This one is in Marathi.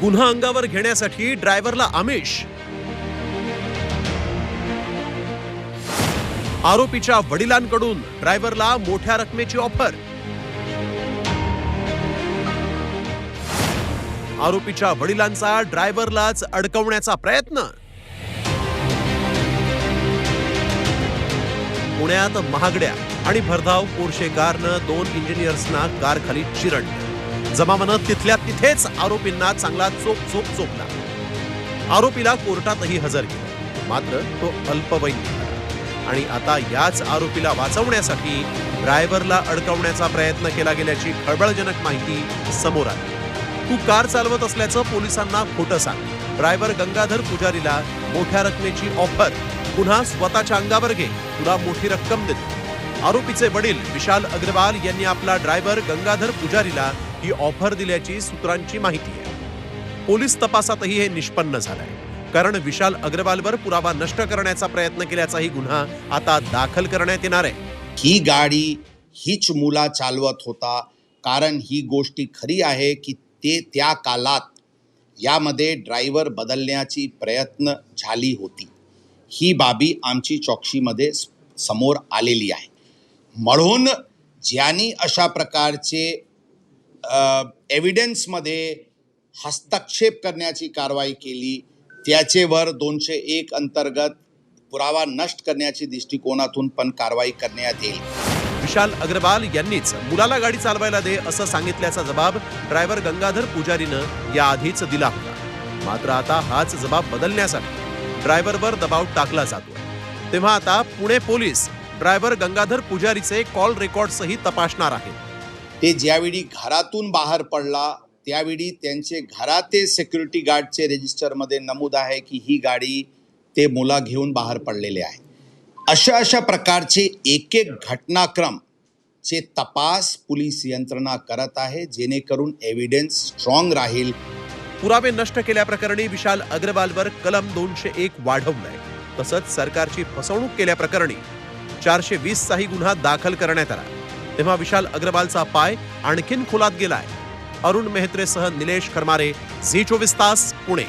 गुन्हा अंगावर घेण्यासाठी ड्रायव्हरला आमिष. आरोपीच्या वडिलांकडून ड्रायव्हरला मोठ्या रकमेची ऑफर. आरोपीच्या वडिलांचा ड्रायव्हरलाच अडकवण्याचा प्रयत्न. पुण्यात महागड्या आणि भरधाव पोर्शे कारनं दोन इंजिनियर्सना कारखाली चिरडलं. जमावानं तिथल्या तिथेच आरोपींना चांगला चोप चोप चोपला. आरोपीला कोर्टातही हजर केलं. मात्र तो अल्पवयीन आणि आता याच आरोपीला वाचवण्यासाठी ड्रायव्हरला अडकवण्याचा प्रयत्न केला गेल्याची खळबळजनक माहिती समोर आली. तू कार चालवत असल्याचं पोलिसांना खोटं सांग. ड्रायव्हर गंगाधर पुजारीला मोठ्या रकमेची ऑफर. पुन्हा स्वतःच्या अंगावर घे. तुला मोठी रक्कम देतो. आरोपीचे वडील विशाल अग्रवाल यांनी आपला ड्रायव्हर गंगाधर पुजारीला ही ऑफर दिल्याची सूत्रांची माहिती आहे. पोलीस तपासातही हे निष्पन्न झालंय. कारण विशाल अग्रवालवर पुरावा नष्ट करण्याचा प्रयत्न केल्याचाही गुन्हा आता दाखल करण्यात येणार आहे. ही गाडी हीच मुला चालवत होता. कारण ही गोष्टी खरी आहे की ते त्या कालात यामध्ये ड्रायव्हर बदलण्याची प्रयत्न झाली होती. ही बाबी आमची चौकशीमध्ये समोर आलेली आहे. म्हणून ज्यांनी अशा प्रकारचे एव्हिडन्समध्ये हस्तक्षेप करण्याची कारवाई केली. त्याचेवर दोनशे एक अंतर्गत पुरावा नष्ट करण्याची दृष्टिकोनातून पण कारवाई करण्यात येईल. विशाल अग्रवाल यांनीच मुलाला गाडी चालवायला दे असं सांगितल्याचा जबाब ड्रायव्हर गंगाधर पुजारीनं याआधीच दिला होता. मात्र आता हाच जबाब बदलण्यासाठी ड्रायव्हरवर दबाव टाकला जातो तेव्हा आता पुणे पोलीस ड्रायव्हर गंगाधर पुजारीचे कॉल रेकॉर्डसही तपासणार आहेत. ते ज्यावेळी घरातून बाहेर पडला त्यावेळी त्यांचे घराते सिक्युरिटी गार्डचे रजिस्टरमध्ये नमूद आहे की ही गाडी ते मुला घेऊन बाहेर पडलेले आहे. अशा अशा प्रकारचे एक एक घटनाक्रम चे तपास पोलीस यंत्रणा करत आहे जेणेकरून एव्हिडन्स स्ट्रॉंग राहील. पुरावे नष्ट केल्याप्रकरणी विशाल अग्रवालवर कलम दोनशे एक वाढवलंय. तसंच सरकारची फसवणूक केल्याप्रकरणी चारशे वीसचाही गुन्हा दाखल करण्यात आला. तेव्हा विशाल अग्रवालचा पाय आणखीन खोलात गेलाय. अरुण मेहत्रेसह निलेश खरमारे झी चोवीस तास पुणे.